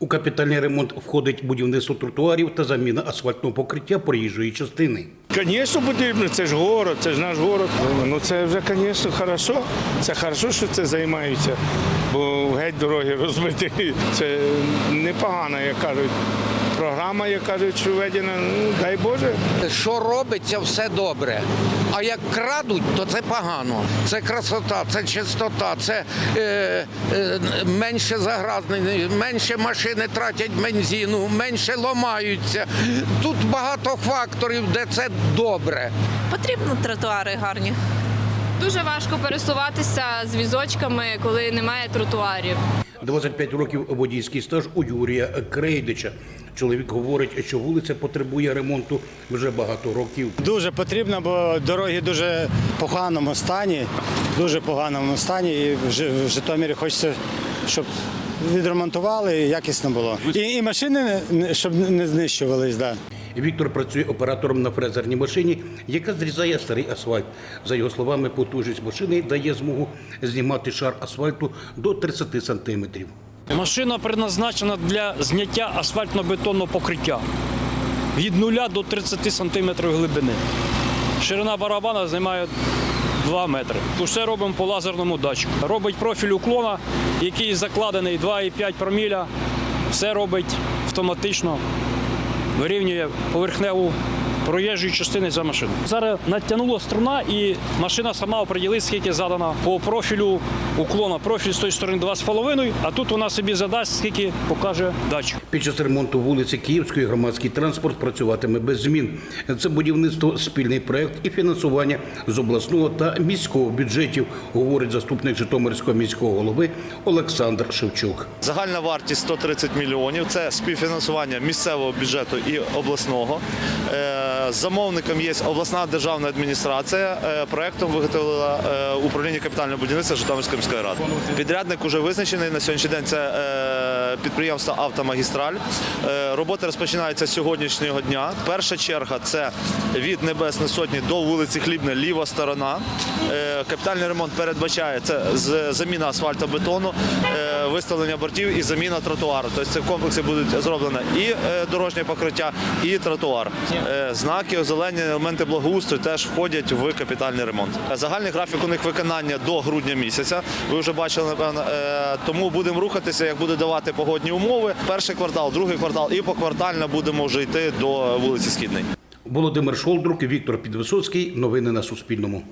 У капітальний ремонт входить будівництво тротуарів та заміна асфальтного покриття проїжджої частини. Звісно, потрібно, це ж город, це ж наш город. Ну це вже, звісно, хорошо. Це хорошо, що це займаються, бо геть дороги розбиті. Це непогано, як кажуть. Програма, як кажуть, що введена, ну дай Боже. Що робиться, все добре. А як крадуть, то це погано. Це красота, це чистота, це е, е, менше загрязнень, менше машини тратять бензину, менше ламаються. Тут багато факторів, де це добре. Потрібно тротуари гарні. Дуже важко пересуватися з візочками, коли немає тротуарів. 25 років водійський стаж у Юрія Крейдича. Чоловік говорить, що вулиця потребує ремонту вже багато років. Дуже потрібно, бо дороги дуже поганому стані, дуже поганому стані. І в Житомирі хочеться, щоб відремонтували і якісно було. І, і машини щоб не знищувались. Да. Віктор працює оператором на фрезерній машині, яка зрізає старий асфальт. За його словами, потужність машини дає змогу знімати шар асфальту до 30 сантиметрів. Машина предназначена для зняття асфальтно-бетонного покриття від 0 до 30 см глибини. Ширина барабана займає 2 метри. Усе робимо по лазерному датчику. Робить профіль уклона, який закладений 2,5 проміля. Все робить автоматично, вирівнює поверхневу проїжджої частини за машину. Зараз натягнула струна і машина сама оприділить, скільки задана по профілю уклона. Профіль з тої сторони 2,5, а тут вона собі задасть, скільки покаже датчик. Під час ремонту вулиці Київської громадський транспорт працюватиме без змін. Це будівництво спільний проект і фінансування з обласного та міського бюджетів, говорить заступник Житомирського міського голови Олександр Шевчук. Загальна вартість 130 мільйонів. Це співфінансування місцевого бюджету і обласного. Замовником є обласна державна адміністрація. Е, Проектом виготовила е, управління капітального будівництва Житомирської міської ради. Підрядник вже визначений на сьогоднішній день. Це е, підприємство Автомагістраль. Роботи розпочинаються з сьогоднішнього дня. Перша черга це від Небесної Сотні до вулиці Хлібна, ліва сторона. Капітальний ремонт передбачає це заміна асфальтобетону, е, виставлення бортів і заміна тротуару. Тобто це в комплексі будуть зроблено і дорожнє покриття, і тротуар. Знаки, озелені елементи благоустрою теж входять в капітальний ремонт. Е, Загальний графік у них виконання до грудня місяця. Ви вже бачили. Е, Тому будемо рухатися, як буде давати погодні умови. Перший квартал, другий квартал і поквартально будемо вже йти до вулиці Східної. Володимир Шолдрук, Віктор Підвисоцький. Новини на Суспільному.